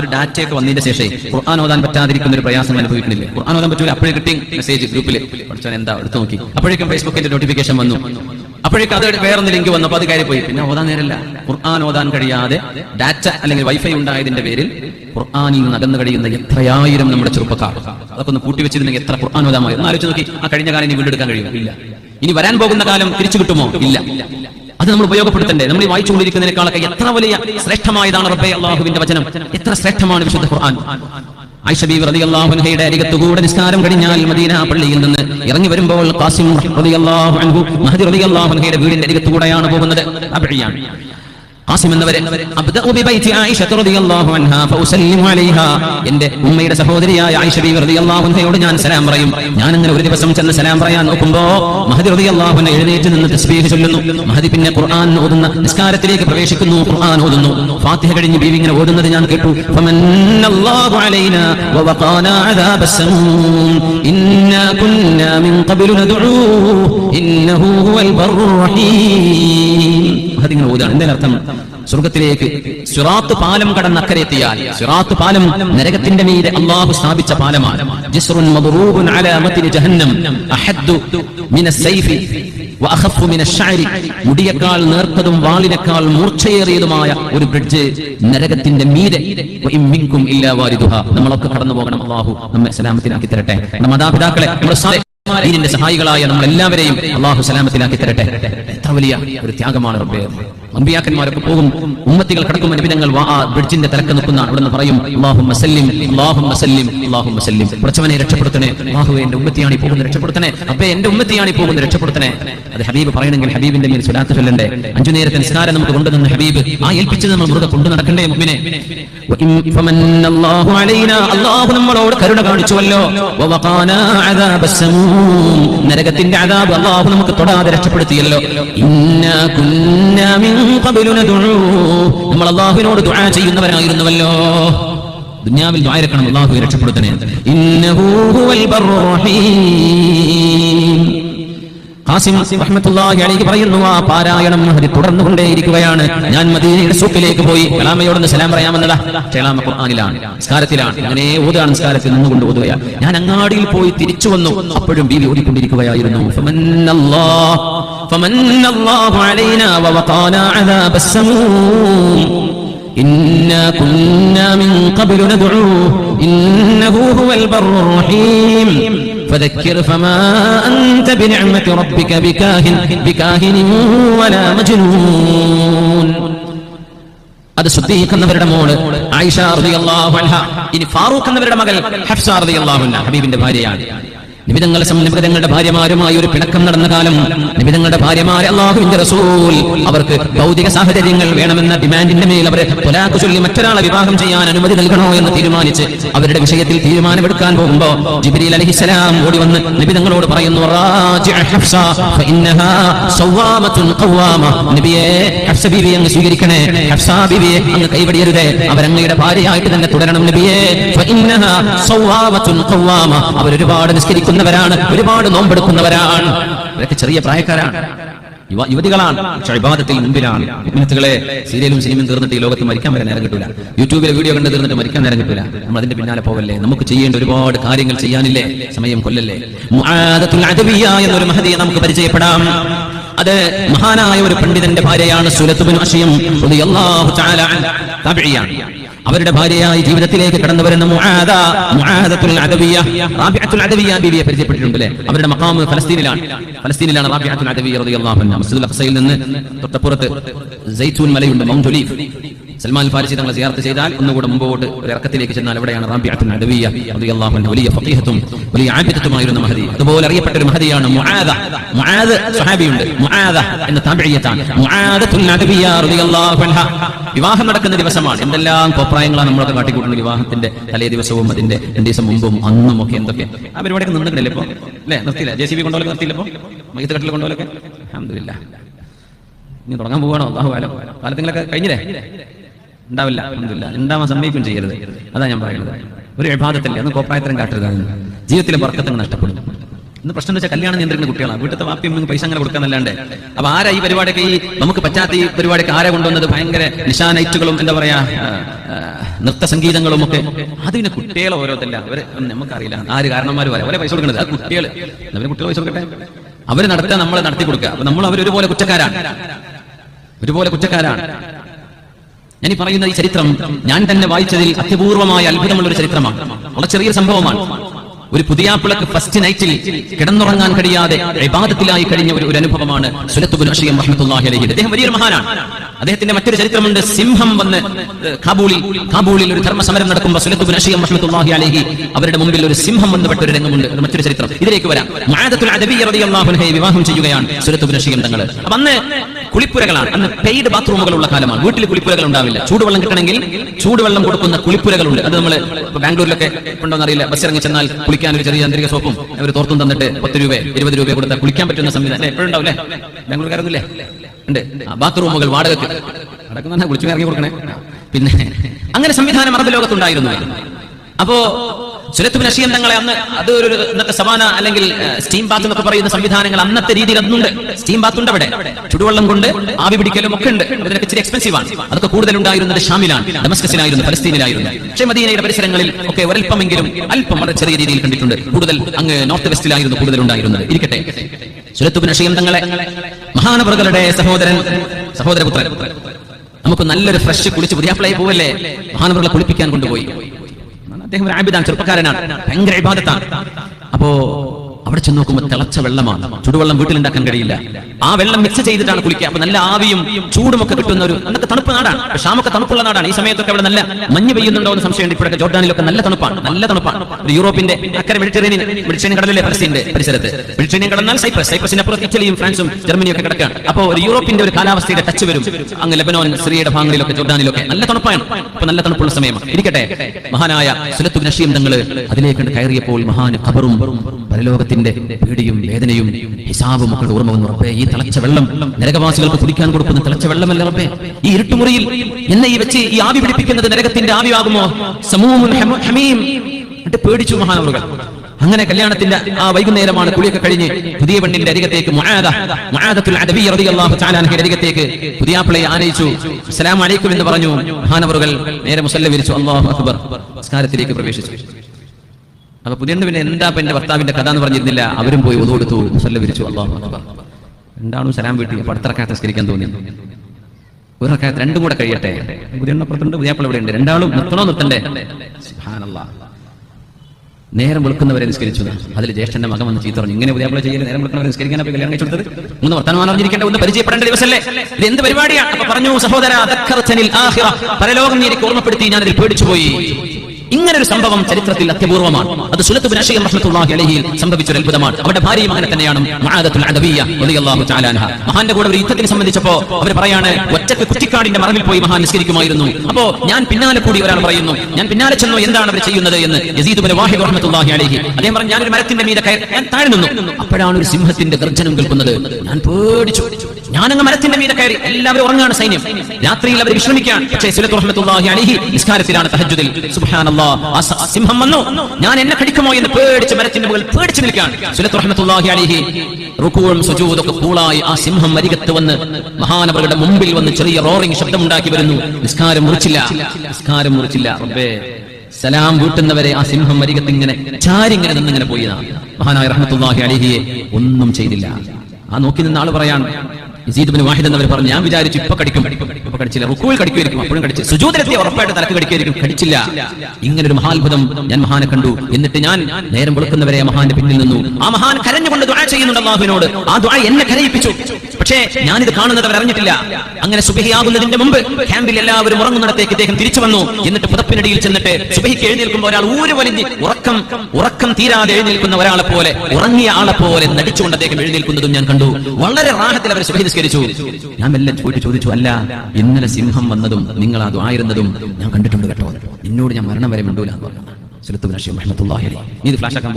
ഒരു ഡാറ്റയൊക്കെ വന്നതിന് ശേഷം ഖുർആൻ ഓതാൻ പറ്റാതിരിക്കുന്ന ഒരു പ്രയാസം അനുഭവിക്കുന്നില്ല? ഖുർആൻ ഓതാൻ പറ്റൂല. അപ്പോഴേ കിട്ടി മെസ്സേജ് ഗ്രൂപ്പിൽ എന്താ എടുത്തു നോക്കി. അപ്പോഴേക്കും ഫേസ്ബുക്കിന്റെ നോട്ടിഫിക്കേഷൻ വന്നു. അപ്പോഴേക്കും അത് വേറൊന്ന് ലിങ്ക് വന്നു അപ്പൊ അത് കയറി പോയി പിന്നെ ഓതാൻ നേരല്ല. ഖുർആൻ ഓതാൻ കഴിയാതെ ഡാറ്റ അല്ലെങ്കിൽ വൈഫൈ ഉണ്ടായതിന്റെ പേരിൽ ഖുർആാനിൽ അകന്നു കഴിയുന്ന എത്രയായിരം നമ്മുടെ ചെറുപ്പക്കാർ. അതൊക്കെ ഒന്ന് കൂട്ടിവെച്ചിരുന്നെങ്കിൽ എത്ര ഖുർആൻ ഓതാമായി ഒന്ന് ആലോചിച്ച് നോക്കി. ആ കഴിഞ്ഞ കാലം ഇനി വീണ്ടെടുക്കാൻ കഴിയും? ഇല്ല. ഇനി വരാൻ പോകുന്ന കാലം തിരിച്ചു കിട്ടുമോ? ഇല്ല. അത് നമ്മൾ ഉപയോഗപ്പെടുത്തണ്ടേ? നമ്മൾ വായിച്ചുകൊണ്ടിരിക്കുന്നതിനേക്കാളൊക്കെ എത്ര വലിയ ശ്രേഷ്ഠമായതാണ് റബ്ബെ അള്ളാഹുവിന്റെ വചനം? എത്ര ശ്രേഷ്ഠമാണ് വിശുദ്ധ ഖുർആൻ? ഐഷബി റളിയല്ലാഹു അൻഹയുടെ അരികത്തുകൂടെ നിസ്കാരം കഴിഞ്ഞാൽ മദീന പള്ളിയിൽ നിന്ന് ഇറങ്ങി വരുമ്പോൾ കാസിം റതി അള്ളാഹു മഹദി റതി അൻഹയുടെ വീടിന്റെ അരികത്തുകൂടെയാണ് പോകുന്നത്. അബിയാണ്. ഖാസിം എന്നവരെ എന്റെ ഉമ്മയുടെ സഹോദരിയായ ആയിഷ ബി റളിയല്ലാഹു അൻഹയോട് ഞാൻ സലാം പറയും. ഞാൻ അങ്ങനെ ഒരു ദിവസം ചെന്ന് സലാം പറയാൻ നോക്കുമ്പോ മഹദി റളിയല്ലാഹു അൻഹ എഴുന്നേറ്റ് നിന്ന് തസ്ബീഹ് ചൊല്ലുന്നു. മഹദി പിന്നെ ഖുർആൻ ഓതുന്ന നിസ്കാരത്തിലേക്ക് പ്രവേശിക്കുന്നു ഖുർആൻ ഓതുന്നു. ഫാത്തിഹ കഴിഞ്ഞ് ബീവി ഇങ്ങനെ ഓതുന്നത് ഞാൻ കേട്ടു. ഫമന്നല്ലാഹു അലൈനാ വവഖാനാ അദാബസ്സമൂം ഇന്നാ കുന്നാ മിൻ ഖബ്ലു നദഊ. ഇന്നഹു ബർറുർ റഹീം. അതിങ്ങനെ ഓതാണ് എന്തെങ്കിലും അർത്ഥം സ്വർഗത്തിലേക്ക് സിറാത്ത് പാലം കടന്ന് അക്കരെ എത്തിയാൽ സിറാത്ത് പാലം നരകത്തിന്റെ മീതെ അള്ളാഹു സ്ഥാപിച്ച പാലമാണ്. ജിസ്റുൻ മദ്റൂബുൻ അലാ മത്നി ജഹന്നം അഹദ്ദു മിന സൈഫി വഅഖഫു മിന അശ്ശഅരി മുടിയേക്കാൾ നേർത്തതും വാളിനേക്കാൾ മൂർച്ചയേറിയതുമായ ഒരു ബ്രിഡ്ജ് നരകത്തിന്റെ മീതെ. വഇൻ മിൻകും ഇല്ലാ വാരിദുഹ. നമ്മളൊക്കെ കടന്നു പോകണം അള്ളാഹു നമ്മെ സലാമത്തിനാക്കി തരട്ടെ. നമ്മുടെ മാതാപിതാക്കളെ ദീനിന്റെ സഹായികളായ നമ്മൾ എല്ലാവരെയും അള്ളാഹു സലാമത്തിലാക്കി തരട്ടെ. എത്ര വലിയ ഒരു ത്യാഗമാണ് റബ്ബേ. അമ്പിയാക്കന്മാരൊക്കെ പോകും ഉമ്മത്തികൾ കടക്കുമ്പോൾ നബിതങ്ങൾ ബ്രിഡ്ജിന്റെ തലക്ക് നിൽക്കുന്ന അവിടെ നിന്ന് പറയും പ്രച്ചവനെ രക്ഷപ്പെടുത്തണേ. അള്ളാഹു എന്റെ ഉമ്മത്തിയാണ് പോകുന്നത് രക്ഷപ്പെടുത്തണേ. അപ്പേ എന്റെ ഉമ്മത്തിയാണ് പോകുന്നത് രക്ഷപ്പെടുത്തണേ. അത് ഹബീബ് പറയണമെങ്കിൽ ഹബീബിന്റെ മേൽ സ്വലാത്ത് ചൊല്ലണ്ടേ. അഞ്ചു നേരത്തെ നിസ്കാരം നമുക്ക് കൊണ്ടുവന്ന ഹബീബ് ആ ഏൽപ്പിച്ചത് നമ്മൾ മുറുകെ കൊണ്ടു നടക്കണ്ടേ മുമ്പിനെ അള്ളാഹു നമ്മളോട് കരുണ കാണിച്ചുവല്ലോ. നരകത്തിന്റെ അതാബ് അള്ളാഹു നമുക്ക് തൊടാതെ രക്ഷപ്പെടുത്തിയല്ലോ. ഇന്ന കുന്നാ മിൻ ഖബ്ലു നദ്ഉ. നമ്മൾ അള്ളാഹുവിനോട് ദുആ ചെയ്യുന്നവരായിരുന്നുവല്ലോ. ദുനിയാവിൽ ദ്വാരക്കണം അള്ളാഹു രക്ഷപ്പെടുത്തണേ. ഇന്നഹു ഹുവൽ റഹീം ഖാസിം റഹ്മത്തുള്ളാഹി അലൈഹി പറയുന്നു ആ പാരായണം മഹദി തുടർന്നുകൊണ്ടേയിരിക്കുകയാണ് ഞാൻ മദീനയുടെ സൂക്കിലേക്ക് പോയി കലാമയോടൊന്ന് സലാം പറയാമെന്നതാ കലാമ ഖുർആനിലാണ് നിസ്കാരത്തിലാണ് അങ്ങനെ ഓതാണ് നിസ്കാരത്തിൽ നിന്നുകൊണ്ട് ഓതുകയാ ഞാൻ അങ്ങാടിയിൽ പോയി തിരിച്ചു വന്നു അപ്പോഴും ബീവി ഓടിക്കൊണ്ടിരിക്കുകയായിരുന്നു ഫമന്നല്ലാഹ് ഫമന്നല്ലാഹു അലൈനാ വവഖാനാ അദാബസ്സമൂം إنا كنا من قبل ندعوه إنه هو البر الرحيم فذكر فما أنت بنعمة ربك بكاهن بكاهن ولا مجنون അത് ശുദ്ധീകരിക്കുന്നവരുടെ മോള് ആയിഷ റളിയല്ലാഹു അൻഹ ഇനി ഫാറൂഖ് എന്നവരുടെ മകൾ ഹഫ്സ റളിയല്ലാഹു അൻഹ ഹബീബിന്റെ ഭാര്യയാണ് നിബിതങ്ങളെ നിബിതങ്ങളുടെ ഭാര്യമാരുമായി ഒരു പിണക്കം നടന്ന കാലം നിബിതങ്ങളുടെ ഭാര്യമാരെ അള്ളാഹുവിന്റെ റസൂൽ അവർക്ക് ഭൗതിക സാഹചര്യങ്ങൾ വേണമെന്ന ഡിമാൻഡിന്റെ മേൽ അവരെ തൊലാക്ക് ചൊല്ലി മറ്റൊരാളെ വിവാഹം ചെയ്യാൻ അനുമതി നൽകണോ എന്ന് തീരുമാനിച്ച് അവരുടെ വിഷയത്തിൽ തീരുമാനമെടുക്കാൻ പോകുമ്പോ ജിബ്രീൽ അലഹിസലാം ഓടി വന്ന് നിബിതങ്ങളോട് പറയുന്നു. നബിയെ ഹഫ്സ അങ്ങ് സ്വീകരിക്കണേ. ഹഫ്സ അങ്ങ് കൈവടിയരുതേ. അവരങ്ങയുടെ ഭാര്യയായിട്ട് തന്നെ തുടരണം നബിയെ. ഫഇന്നഹാ സവ്വാമത്തുൻ ഖവ്വാമ. ഒരുപാട് നോമ്പെടുക്കുന്നവരാണ്. ഇവരൊക്കെ ചെറിയ പ്രായക്കാരാണ്. യുവ യുവതികളാണ്. പക്ഷെ വിവാദത്തിൽ മുമ്പിലാണ്. മിനിറ്റുകളെ സീരിയലും സിനിമയും തീർന്നിട്ട് ഈ ലോകത്ത് മരിക്കാൻ വരെ നേരം കിട്ടില്ല യൂട്യൂബിലെ വീഡിയോ കണ്ട് തീർന്നിട്ട് മരിക്കാൻ നേരം കിട്ടില്ല നമ്മൾ അതിന്റെ പിന്നാലെ പോവല്ലേ? നമുക്ക് ചെയ്യേണ്ട ഒരുപാട് കാര്യങ്ങൾ ചെയ്യാനില്ലേ? സമയം കൊല്ലല്ലേ? എന്നൊരു മഹതിയെ നമുക്ക് പരിചയപ്പെടാം. അത് മഹാനായ ഒരു പണ്ഡിതന്റെ ഭാര്യയാണ് സുലത്തുബിൻ അഷിയം അവരുടെ ഭാര്യയായി ജീവിതത്തിലേക്ക് കടന്നു വരുന്ന പരിചയപ്പെട്ടിട്ടുണ്ട് അല്ലേ? അവരുടെ മക്കാമ് ഫലസ്തീനിലാണ്. ഫലസ്തീനിലാണ് റാബിഅത്തുൽ അദവിയ റളിയല്ലാഹു അൻഹ. മസ്ജിദുൽ അഖ്സയിൽ നിന്ന് തൊട്ടപ്പുറത്ത് സൈത്തൂൻ മലയുണ്ട് മൗണ്ട് ഒലീഫ്. സൽമാൻ ഫാരിസി തങ്ങളെ സിയാർത്ത് ചെയ്താൽ ഒന്നുകൂടെ മുമ്പോട്ട് ഒരു ഇറക്കത്തിലേക്ക് ചെന്നാൽ അവിടെയാണ് റാബിഅത്തുൽ അദവിയ റളിയല്ലാഹു അൻഹ? വലിയ ഫഖീഹത്തും വലിയ ആബിദത്തുമായിരുന്ന മഹദി. അതുപോലെ അറിയപ്പെട്ട ഒരു മഹദിയാണ് മുആദ. മുആദ സ്വഹാബിയുണ്ട്. മുആദ എന്ന താബിഇയത്താണ് മുആദത്തുൽ അദവിയ റളിയല്ലാഹു അൻഹ. വിവാഹം നടക്കുന്ന ദിവസമാണ്. എന്തെല്ലാം കോപ്രായങ്ങളാണ് നമ്മളൊക്കെ കാട്ടിക്കൂട്ടുന്ന വിവാഹത്തിന്റെ തലേ ദിവസവും അതിന്റെ രണ്ട് ദിവസം മുമ്പും അന്നും ഒക്കെ എന്തൊക്കെ. ആ പരിപാടിയൊക്കെ നിന്നിട്ടില്ലേ ഇപ്പൊ? അല്ലേ? നിർത്തിയില്ല? ജെ സി ബി കൊണ്ടുപോലെ നിർത്തിയില്ല ഇപ്പൊ? കെട്ടിൽ കൊണ്ടുപോലൊക്കെ അഹമ്മദില്ല ഇനി തുടങ്ങാൻ പോവാണോ അള്ളാഹു കാലം കാലത്തിങ്ങളൊക്കെ കഴിഞ്ഞില്ലേ? ഉണ്ടാവില്ല അലഹമില്ല ഉണ്ടാവാൻ സമ്മതിക്കും ചെയ്യരുത്. അതാ ഞാൻ പറയുന്നത്. ഒരു വിഭാഗത്തില്ല അന്ന് കോപ്രായത്തരം കാട്ടരുത് ജീവിതത്തിലെ വർക്കത്തങ്ങൾ നഷ്ടപ്പെടും. ഇന്ന് പ്രശ്നം വെച്ചാൽ കല്യാണം നിയന്ത്രിക്കുന്ന കുട്ടികളാണ് വീട്ടിലത്തെ നിങ്ങൾക്ക് പൈസ അങ്ങനെ കൊടുക്കാന്നല്ലാണ്ട് അപ്പൊ ആരാ ഈ പരിപാടിക്ക് ഈ നമുക്ക് പറ്റാത്ത ഈ പരിപാടിക്ക് ആരാ കൊണ്ടുവന്നത്? ഭയങ്കര നിശാനൈറ്റുകളും എന്താ പറയാ നൃത്ത സംഗീതങ്ങളും ഒക്കെ. അതിന് കുട്ടികളെ ഓരോതല്ല അവർ നമുക്കറിയില്ല. ആര് കാരണന്മാർ പറയാം? അവരെ പൈസ കൊടുക്കുന്നത് ആ കുട്ടികൾ അവരെ കുട്ടികൾ പൈസ കൊടുക്കട്ടെ? അവർ നടത്താൻ നമ്മൾ നടത്തി കൊടുക്കുക. അപ്പൊ നമ്മൾ അവരൊരുപോലെ കുറ്റക്കാരാണ്. ഒരുപോലെ കുറ്റക്കാരാണ്. ഞാൻ ഈ പറയുന്ന ഈ ചരിത്രം ഞാൻ തന്നെ വായിച്ചതിൽ അത്യപൂർവമായ അത്ഭുതമുള്ള ഒരു ചരിത്രമാണ്. വളരെ ചെറിയ സംഭവമാണ്. ഒരു പുതിയാപ്പിളക്ക് ഫസ്റ്റ് നൈറ്റിൽ കിടന്നുറങ്ങാൻ കഴിയാതെ വിവാദത്തിലായി കഴിഞ്ഞ ഒരു ഒരു അനുഭവമാണ് അദ്ദേഹം വലിയൊരു മഹാനാണ്. അദ്ദേഹത്തിന്റെ മറ്റൊരു ചരിത്രമുണ്ട് സിംഹം വന്ന് കാബൂളിൽ കാബൂളിൽ ഒരു ധർമ്മസമരം നടക്കുമ്പോൾ സുലത്തുബുൽ അഷിയം റഹ്മത്തുള്ളാഹി അലൈഹി അവരുടെ മുമ്പിൽ ഒരു സിംഹം വന്ന് പെട്ട ഒരു രംഗമുണ്ട്. മറ്റൊരു ചരിത്രം. ഇതിലേക്ക് വരാം. റളിയല്ലാഹു അൻഹയെ വിവാഹം ചെയ്യുകയാണ് സുലത്തുബുൽ അഷിയം തങ്ങൾ അന്ന് കുളിപ്പുരകളാണ്. അന്ന് പെയ്ഡ് ബാത്റൂമുകളുള്ള കാലമാണ്. വീട്ടിൽ കുളിപ്പുരകൾ ഉണ്ടാവില്ല. ചൂടുവെള്ളം കിട്ടണമെങ്കിൽ ചൂടുവെള്ളം കൊടുക്കുന്ന കുളിപ്പുരകളുണ്ട്. അത് നമ്മൾ ബാംഗ്ലൂരിലൊക്കെ ബസ് ഇറങ്ങി ചെന്നാൽ കുളിക്കാൻ ഒരു ചെറിയ ചന്ദ്രിക സോപ്പും അവർ തോർത്തും തന്നിട്ട് പത്ത് രൂപ ഇരുപത് രൂപ കൊടുത്താൽ കുളിക്കാൻ പറ്റുന്ന സംവിധാനം. എപ്പോഴും ഉണ്ടാവില്ലേ? ബാംഗ്ലൂർക്കാരൊന്നുമില്ലേ ഉണ്ട്. ബാത്റൂമുകൾ വാടകയ്ക്ക്. വാടക കുളിച്ചു ഇറങ്ങി കൊടുക്കണേ. പിന്നെ അങ്ങനെ സംവിധാനം അറബ് ലോകത്തുണ്ടായിരുന്നു. അപ്പോ സുരത്തുബിൻ നശീം തങ്ങളെ അന്ന് അത് ഒരു ഇന്നത്തെ സവാന അല്ലെങ്കിൽ സ്റ്റീം ബാത്ത് എന്നൊക്കെ പറയുന്ന സംവിധാനങ്ങൾ അന്നത്തെ രീതിയിൽ അന്നുണ്ട് സ്റ്റീം ബാത്ത് ഉണ്ട് അവിടെ. ചുടുവെള്ളം കൊണ്ട് ആവി പിടിക്കലും ഒക്കെ ഉണ്ട്. അതിനൊക്കെ ഇച്ചിരി എക്സ്പെൻസീവ് ആണ്. അതൊക്കെ കൂടുതൽ ഉണ്ടായിരുന്നത് ഷാമിലാണ്. ഡമസ്കസിലായിരുന്നു ഫലസ്തീനിലായിരുന്നു. പക്ഷേ മദീനയുടെ പരിസരങ്ങളിൽ ഒക്കെ ഒരല്പമെങ്കിലും അല്പം വളരെ ചെറിയ രീതിയിൽ കണ്ടിട്ടുണ്ട്. കൂടുതൽ അങ്ങ് നോർത്ത് വെസ്റ്റിലായിരുന്നു കൂടുതൽ ഉണ്ടായിരുന്നത് ഇരിക്കട്ടെ സുരത്തുബിൻ നശീം തങ്ങളെ മഹാനവറുകളുടെ സഹോദരൻ സഹോദരപുത്രൻ. നമുക്ക് നല്ലൊരു ഫ്രഷ് കുളിച്ച് പുതിയ പ്ലേ പോവല്ലേ? മഹാനവറുകളെ കുളിപ്പിക്കാൻ കൊണ്ടുപോയി. അദ്ദേഹം ഒരു ആബിദാണ് ചെറുപ്പക്കാരനാണ്. ഭയങ്കര ഇബാദത്താണ്. അപ്പോ അവിടെ ചെന്ന് നോക്കുമ്പോൾ തിളച്ച വെള്ളമാണ്. ചൂടുവെള്ളം വീട്ടിലുണ്ടാക്കാൻ കഴിയില്ല. ആ വെള്ളം മിക്സ് ചെയ്തിട്ടാണ് കുളിക്കുക. അപ്പൊ നല്ല ആവിയും ചൂടുമൊക്കെ കിട്ടുന്ന ഒരു അന്നൊക്കെ തണുപ്പ് നാടാണ്. ഷാമൊക്കെ തണുപ്പുള്ള നാടാണ്. ഈ സമയത്തൊക്കെ അവിടെ നല്ല മഞ്ഞ് പെയ്യുന്നുണ്ടോ എന്ന് സംശയമുണ്ട്. ഇപ്പോഴൊക്കെ ജോർഡാനിലൊക്കെ നല്ല തണുപ്പാണ്. നല്ല തണുപ്പാണ്. ഒരു യൂറോപ്പിന്റെ അക്കരെ മെഡിറ്ററേനിയൻ മെഡിറ്ററേനിയൻ കടലിലെ ഫലസ്തീന്റെ പരിസരത്ത്. മെഡിറ്ററേനിയൻ കടന്നാൽ സൈപ്രസ്. സൈപ്രസിന് അപ്പുറം ഇറ്റലിയും ഫ്രാൻസും ജർമ്മനിയൊക്കെ കിടക്കുകയാണ്. അപ്പോൾ ഒരു യൂറോപ്പിന്റെ ഒരു കാലാവസ്ഥയുടെ ടച്ച് വരും. അങ്ങ് ലബനോൻ സിറിയയുടെ ഭാഗങ്ങളിലൊക്കെ ജോർഡാനിലൊക്കെ നല്ല തണുപ്പാണ്. അപ്പൊ നല്ല തണുപ്പുള്ള സമയമാണ്. ഇരിക്കട്ടെ. മഹാനായ സുലത്തു നഷീം തങ്ങൾ അതിലേക്ക് കയറിയപ്പോൾ മഹാന് ഖബറും പരലോകത്തിന്റെ പേടിയും വേദനയും ഹിസാബും ഒക്കെ ഓർമ്മ വന്നു. റബ്ബേ ഈ തിളച്ച വെള്ളം നരകവാസികൾക്ക് കുടിക്കാൻ കൊടുക്കുന്ന തിളച്ച വെള്ളമല്ല റബ്ബേ. ഈ ഇരുട്ടുമുറിയിൽ എന്നെ ഈ വെച്ച് ഈ ആവി പിടിപ്പിക്കുന്നത് നരകത്തിന്റെ ആവിയാകുമോ? സമൂഹം ഹമീം എന്നിട്ട് പേടിച്ചു മഹാനവറുകൾ. അങ്ങനെ കല്യാണത്തിന്റെ ആ വൈകുന്നേരമാണ് കുളിയൊക്കെ കഴിഞ്ഞ് പുതിയ പെണ്ണിന്റെ അരികത്തേക്ക് മുആദ മുആദത്തുൽ പിള്ളയെ അരികത്തേക്ക് ആനയിച്ചു. അസ്സലാമു അലൈക്കും എന്ന് പറഞ്ഞു മഹാനവറുകൾ നേരെ മുസല്ല വിരിച്ചു. അള്ളാഹു അക്ബർ. സംസ്കാരത്തിലേക്ക് പ്രവേശിച്ചു. അപ്പൊ പുതിയ പിന്നെ എന്താ ഇപ്പൊ എന്റെ ഭർത്താവിന്റെ കഥ എന്ന് പറഞ്ഞിരുന്നില്ല. അവരും പോയി ഒതു കൊടുത്തു. മുസല്ല വിരിച്ചു അള്ളാഹു എന്താണ് സലാം വീട്ടി. അപ്പൊ അടുത്ത റക്കാത്ത് സ്കരിക്കാൻ തോന്നി. ഒരു രണ്ടും കൂടെ കഴിയട്ടെ. പുതിയ അപ്പുറത്തുണ്ട് പുതിയാപ്പിള ഇവിടെ ഉണ്ട് രണ്ടാളും നിർത്തണോ നിർത്തണ്ടേ? നേരം വെളുക്കുന്നവരെ നിസ്കരിച്ചു. അതിൽ ജ്യേഷ്ഠന്റെ മകൻ വന്ന് ചീത്ത പറഞ്ഞു. ഇങ്ങനെ ഉദയാപ്പിള ചെയ്യൽ നേരം വെളുക്കുന്നവരെ നിസ്കരിക്കാൻ അപ്പൊ കല്യാണം കഴിച്ചു ഒന്ന് വർത്തമാനം അറിഞ്ഞിരിക്കേണ്ട ഒന്ന് പരിചയപ്പെടേണ്ട ദിവസമല്ലേ ഇത് എന്ത് പരിപാടിയാണ് പറഞ്ഞു സഹോദര പരലോകം നീ ഓർമ്മപ്പെടുത്തി. ഞാൻ അതിൽ പേടിച്ചുപോയി. ഇങ്ങനെ ഒരു സംഭവം ചരിത്രത്തിൽ അത്യപൂർവമാണ്. അത് സുലത്ത് ബിനാഷിയിൽ അഷീർ റഹ്മത്തുള്ളാഹി അലൈഹിയിൽ സംഭവിച്ച ഒരു അത്ഭുതമാണ്. അവരുടെ ഭാര്യയും അങ്ങനെ തന്നെയാണ്. മുആദത്തുൽ റളിയല്ലാഹു തആല അൻഹ. മഹാന്റെ കൂടെ ഒരു യുദ്ധത്തിനെ സംബന്ധിച്ചപ്പോ അവർ പറയാണ് ഒറ്റയ്ക്ക് കുറ്റിക്കാടിന്റെ മറവിൽ പോയി മഹാൻ നിസ്കരിക്കുമായിരുന്നു. അപ്പോ ഞാൻ പിന്നാലെ കൂടി ഒരാൾ പറയുന്നു ഞാൻ പിന്നാലെ ചെന്നു എന്താണ് അവർ ചെയ്യുന്നത്? എന്ന് യസീദ് ഇബ്നു വാഹിദ് റഹ്മത്തുള്ളാഹി അലൈഹി അദ്ദേഹം പറഞ്ഞു ഞാൻ ഒരു മരത്തിന്റെ മീതെ കയറി ഞാൻ താഴെ നിന്നു. അപ്പോഴാണ് ഒരു സിംഹത്തിന്റെ ഗർജനം കേൾക്കുന്നത്. ഞാൻ പേടിച്ചു. ഞാനങ്ങ് മരത്തിന്റെ മീതെ കയറി എല്ലാവരും ഉറങ്ങാണ് സൈന്യം. രാത്രിയിൽ അവർ വിശ്രമിക്കാൻ. പക്ഷേ റഹ്മത്തുള്ളാഹി നിസ്കാരത്തിലാണ് സിംഹം വന്നു. ഞാൻ എന്നെ കടിക്കുമോ എന്ന് പേടിച്ച് മരത്തിന്റെ മുകളിൽ പേടിച്ച് നിൽക്കാൻ. സുലത്ത് റഹ്മത്തുള്ളാഹി അലൈഹി റുക്കുവും സുജൂദൊക്കെ കൂളായി ആ സിംഹം അരികത്ത് വന്ന് മഹാനവരുടെ മുമ്പിൽ വന്ന് ചെറിയ റോറിംഗ് ശബ്ദമുണ്ടാക്കി വരുന്നു. നിസ്കാരം മുറിച്ചില്ല. നിസ്കാരം മുറിച്ചില്ല. റബ്ബേ സലാം വീട്ടുന്നവരെ ആ സിംഹം അരികത്ത് ഇങ്ങനെ ചാരിങ്ങനെ നിന്നിങ്ങനെ പോയി മഹാനായ റഹ്മത്തുള്ളാഹി അലഹിയെ ഒന്നും ചെയ്തില്ല. ആ നോക്കി നിന്ന ആൾ പറയാൻ വാഹിദ് എന്നവർ പറഞ്ഞു ഞാൻ വിചാരിച്ചു ഇപ്പൊ കടിക്കും ഇപ്പൊ കടിച്ചില്ല റുക്കുവിൽ കടിക്കുമായിരിക്കും അപ്പോഴും കടിച്ചു. സുജൂതരത്തെ ഉറപ്പായിട്ട് തലക്ക് കടിക്കുമായിരിക്കും കടിച്ചില്ല. ഇങ്ങനെ ഒരു മഹാത്ഭുതം ഞാൻ മഹാനെ കണ്ടു. എന്നിട്ട് ഞാൻ നേരം വെളുക്കുന്നവരെ മഹാന്റെ പിന്നിൽ നിന്നു. ആ മഹാൻ കരഞ്ഞുകൊണ്ട് ദുആ ചെയ്യുന്നുണ്ട് അള്ളാഹുവിനോട് ആ ദുആ എന്നെ കരയിപ്പിച്ചു. പക്ഷേ ഞാനിത് കാണുന്നത് അവർ അറിഞ്ഞിട്ടില്ല. അങ്ങനെ സുബഹിയാകുന്നതിന്റെ മുമ്പ് ക്യാമ്പിൽ എല്ലാവരും ഉറങ്ങുന്നിടത്തേക്ക് ഇദ്ദേഹം തിരിച്ചു വന്നു. എന്നിട്ട് പുതപ്പിനടിയിൽ ചെന്നിട്ട് സുബഹിക്ക് എഴുന്നേൽക്കുമ്പോൾ ഒരാൾ ഊര് വലിഞ്ഞ് ഉറക്കം ഉറക്കം തീരാതെ എഴുന്നേൽക്കുന്ന ഒരാളെ പോലെ ഉറങ്ങിയ ആളെ പോലെ നടിച്ചുകൊണ്ട് അദ്ദേഹം എഴുന്നേൽക്കുന്നതും ഞാൻ കണ്ടു. വളരെ റാഹത്തിൽ അവർ സുബഹി നിസ്കരിച്ചു ഞാൻ എല്ലാം പോയിട്ട് ചോദിച്ചു അല്ല ഇന്നലെ സിംഹം വന്നതും നിങ്ങൾ അത് ആയിരുന്നതും ഞാൻ കണ്ടിട്ടുണ്ട് കേട്ടോ. നിന്നോട് ഞാൻ മരണം വരെ മിണ്ടൂല സുലത്തുബ്. നീ ഫ്ലാഷ് ആക്കാൻ